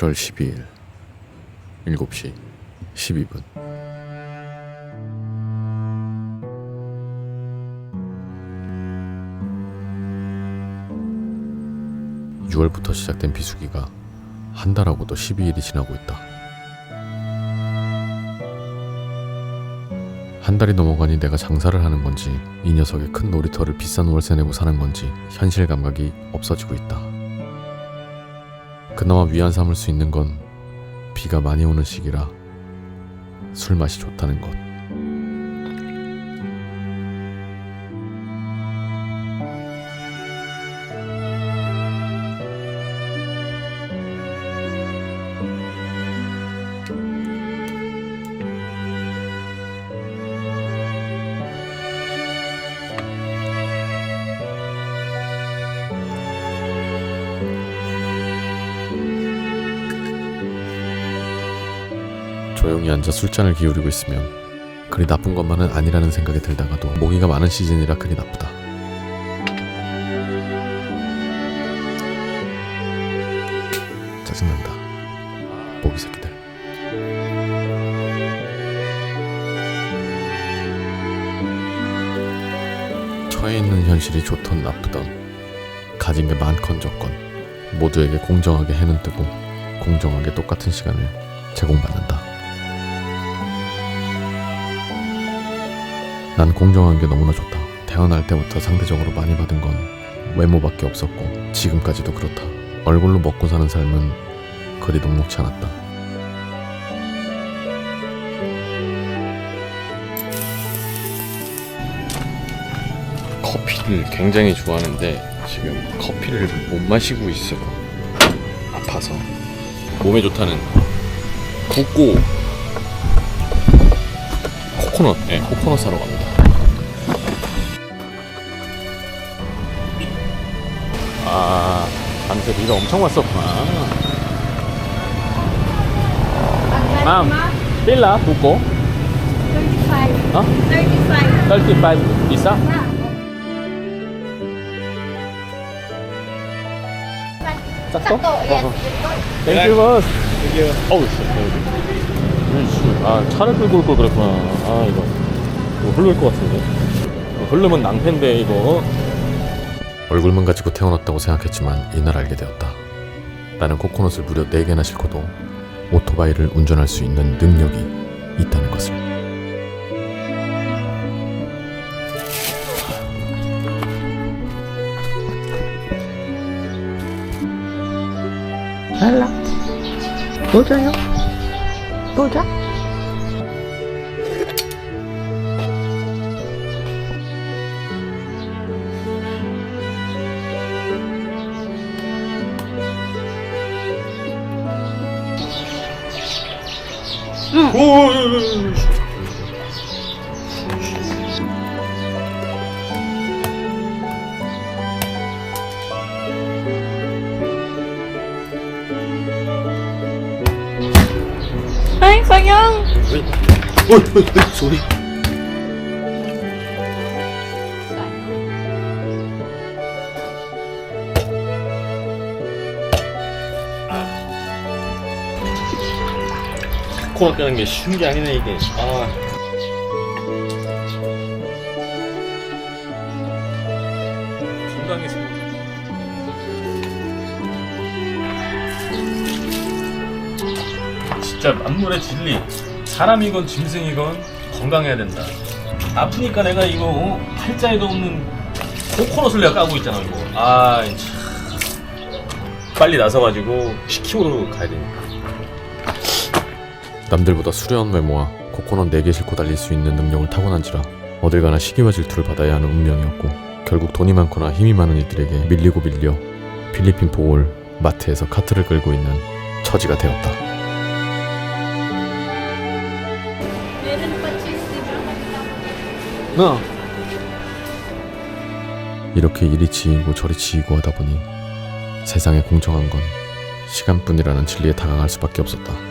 7월 12일 7시 12분. (6월부터) 시작된 비수기가 한 달하고도 12일이 지나고 있다. 한 달이 넘어가니 내가 장사를 하는 건지 이 녀석의 큰 놀이터를 비싼 월세 내고 사는 건지 현실 감각이 없어지고 있다 그나마 위안 삼을 수 있는 건 비가 많이 오는 시기라 술 맛이 좋다는 것. 조용히 앉아 술잔을 기울이고 있으면 그리 나쁜 것만은 아니라는 생각이 들다가도 모기가 많은 시즌이라 그리 나쁘다. 짜증난다. 모기 새끼들. 처해 있는 현실이 좋던 나쁘던 가진 게 많건 적건 모두에게 공정하게 해는 뜨고 공정하게 똑같은 시간을 제공받는다. 난 공정한 게 너무나 좋다. 태어날 때부터 상대적으로 많이 받은 건 외모밖에 없었고 지금까지도 그렇다. 얼굴로 먹고 사는 삶은 그리 녹록치 않았다. 커피를 굉장히 좋아하는데 지금 커피를 못 마시고 있어요. 아파서 몸에 좋다는 굽고 코코넛, 네, 코코넛 사러 갑니다. 아, 밤새 비가 엄청 왔었구나. 맘, 빌라, 굽고, 35. 어? 35. 35 비싸? Yes. 땡큐 버스. 어우, 씨. 씨. 아, 차를 끌고 올 걸 그랬구나. 아, 이거. 이거 흐를 것 같은데. 이거 흐르면 낭패인데, 이거. 얼굴만 가지고 태어났다고 생각했지만 이날 알게 되었다. 나는 코코넛을 무려 4개나 싣고도 오토바이를 운전할 수 있는 능력이 있다는 것을. Hello. 도저요? 도저? Ay, sayang. 소리. 코너 끄는 게 쉬운 게 아니네 이게. 아. 건강해서. 진짜 만물의 진리. 사람이건 짐승이건 건강해야 된다. 아프니까 내가 이거 어? 팔자에도 없는 코코넛을 내가 까고 있잖아 이거. 아 참. 빨리 나서가지고 10km로 가야 되니까. 남들보다 수려한 외모와 코코넛 4개 싣고 달릴 수 있는 능력을 타고난지라 어딜 가나 시기와 질투를 받아야 하는 운명이었고 결국 돈이 많거나 힘이 많은 이들에게 밀리고 밀려 필리핀 보올 마트에서 카트를 끌고 있는 처지가 되었다. 어. 이렇게 이리 지이고 저리 지이고 하다 보니 세상에 공정한 건 시간뿐이라는 진리에 다가갈 수밖에 없었다.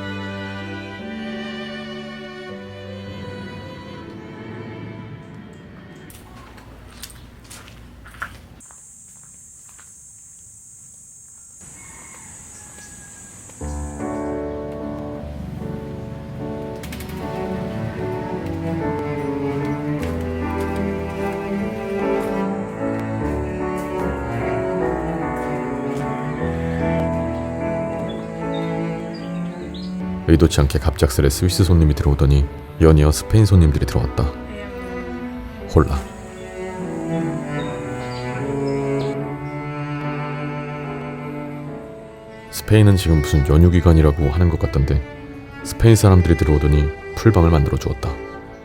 의도치 않게 갑작스레 스위스 손님이 들어오더니 연이어 스페인 손님들이 들어왔다. 홀라. 스페인은 지금 무슨 연휴 기간이라고 하는 것 같던데 스페인 사람들이 들어오더니 풀방을 만들어 주었다.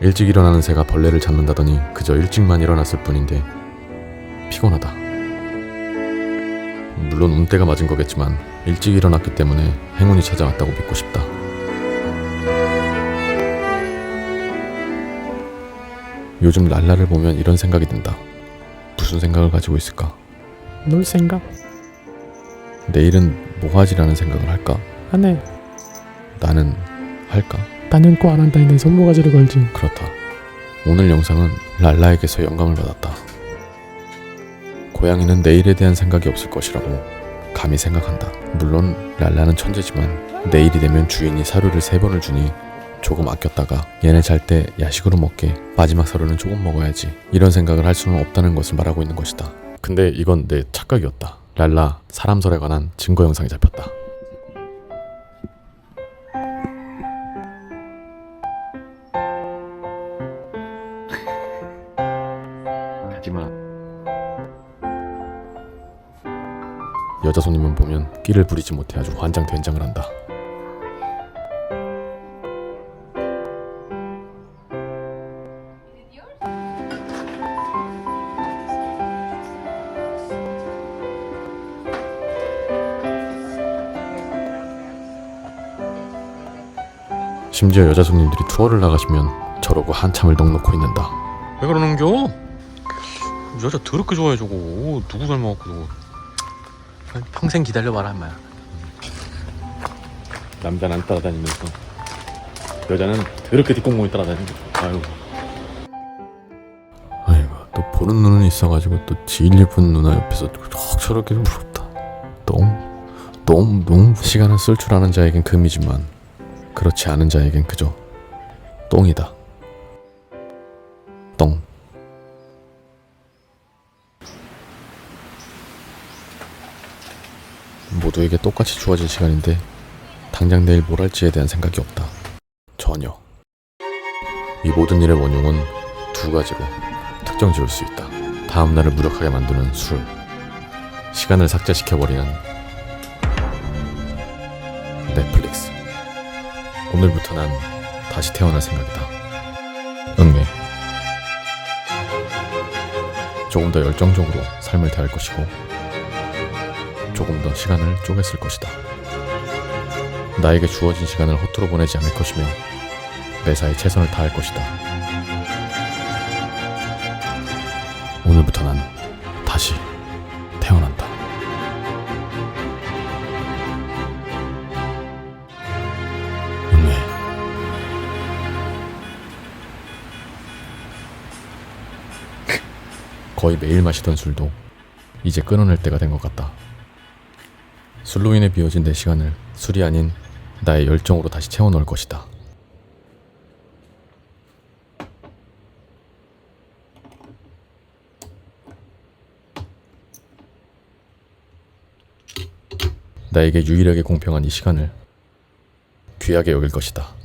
일찍 일어나는 새가 벌레를 잡는다더니 그저 일찍만 일어났을 뿐인데 피곤하다. 물론 운때가 맞은 거겠지만 일찍 일어났기 때문에 행운이 찾아왔다고 믿고 싶다. 요즘 랄라를 보면 이런 생각이 든다. 무슨 생각을 가지고 있을까? 놀 생각 내일은 뭐 하지라는 생각을 할까? 안 해 나는 할까? 나는 꼭 안 한다 했는 손모가지를 걸지 그렇다. 오늘 영상은 랄라에게서 영감을 받았다. 고양이는 내일에 대한 생각이 없을 것이라고 감히 생각한다. 물론 랄라는 천재지만 내일이 되면 주인이 사료를 세 번을 주니 조금 아꼈다가 얘네 잘 때 야식으로 먹게 마지막 사료는 조금 먹어야지 이런 생각을 할 수는 없다는 것을 말하고 있는 것이다. 근데 이건 내 착각이었다. 랄라 사람설에 관한 증거 영상이 잡혔다. 가지마. 여자 손님은 보면 끼를 부리지 못해 아주 환장된장을 한다. 심지어 여자 손님들이 투어를 나가시면 저러고 한참을 넋놓고 있는다. 왜 그러는겨? 여자 더럽게 좋아해 저거. 누구 닮아갖고 저거. 평생 기다려봐라 인마야 남자는 안 따라다니면서 여자는 더럽게 뒷공무에 따라다니고 아유 아이고 또 보는 눈은 있어가지고 또 제일 예쁜 누나 옆에서 꼭 저렇게 부럽다 똥똥똥 시간을 쓸 줄 아는 자에겐 금이지만 그렇지 않은 자에겐 그저 똥이다 똥 모두에게 똑같이 주어진 시간인데 당장 내일 뭘 할지에 대한 생각이 없다. 전혀. 이 모든 일의 원흉은 두 가지로 특정 지을 수 있다. 다음 날을 무력하게 만드는 술. 시간을 삭제시켜버리는 오늘부터 난 다시 태어날 생각이다. 응애. 조금 더 열정적으로 삶을 대할 것이고, 조금 더 시간을 쪼갰을 것이다. 나에게 주어진 시간을 허투루 보내지 않을 것이며 매사에 최선을 다할 것이다. 오늘부터 난 다시 거의 매일 마시던 술도 이제 끊어낼 때가 된 것 같다. 술로 인해 비워진 내 시간을 술이 아닌 나의 열정으로 다시 채워넣을 것이다. 나에게 유일하게 공평한 이 시간을 귀하게 여길 것이다.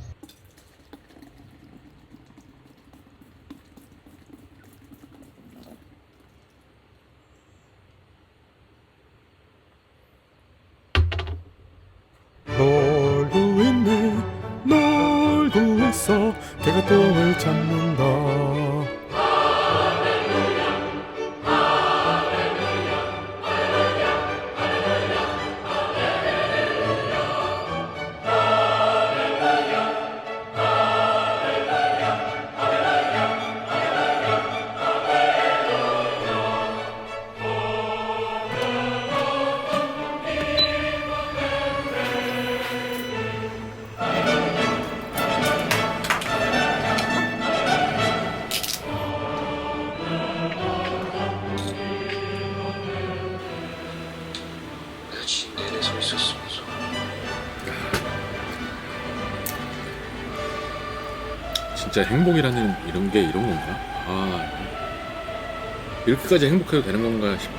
진짜 행복이라는 이런 게 이런 건가? 아 이렇게까지 행복해도 되는 건가 싶.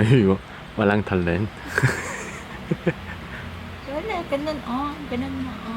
Ayun, walang talent. Wala, ganun, oh, ganun mo, oh.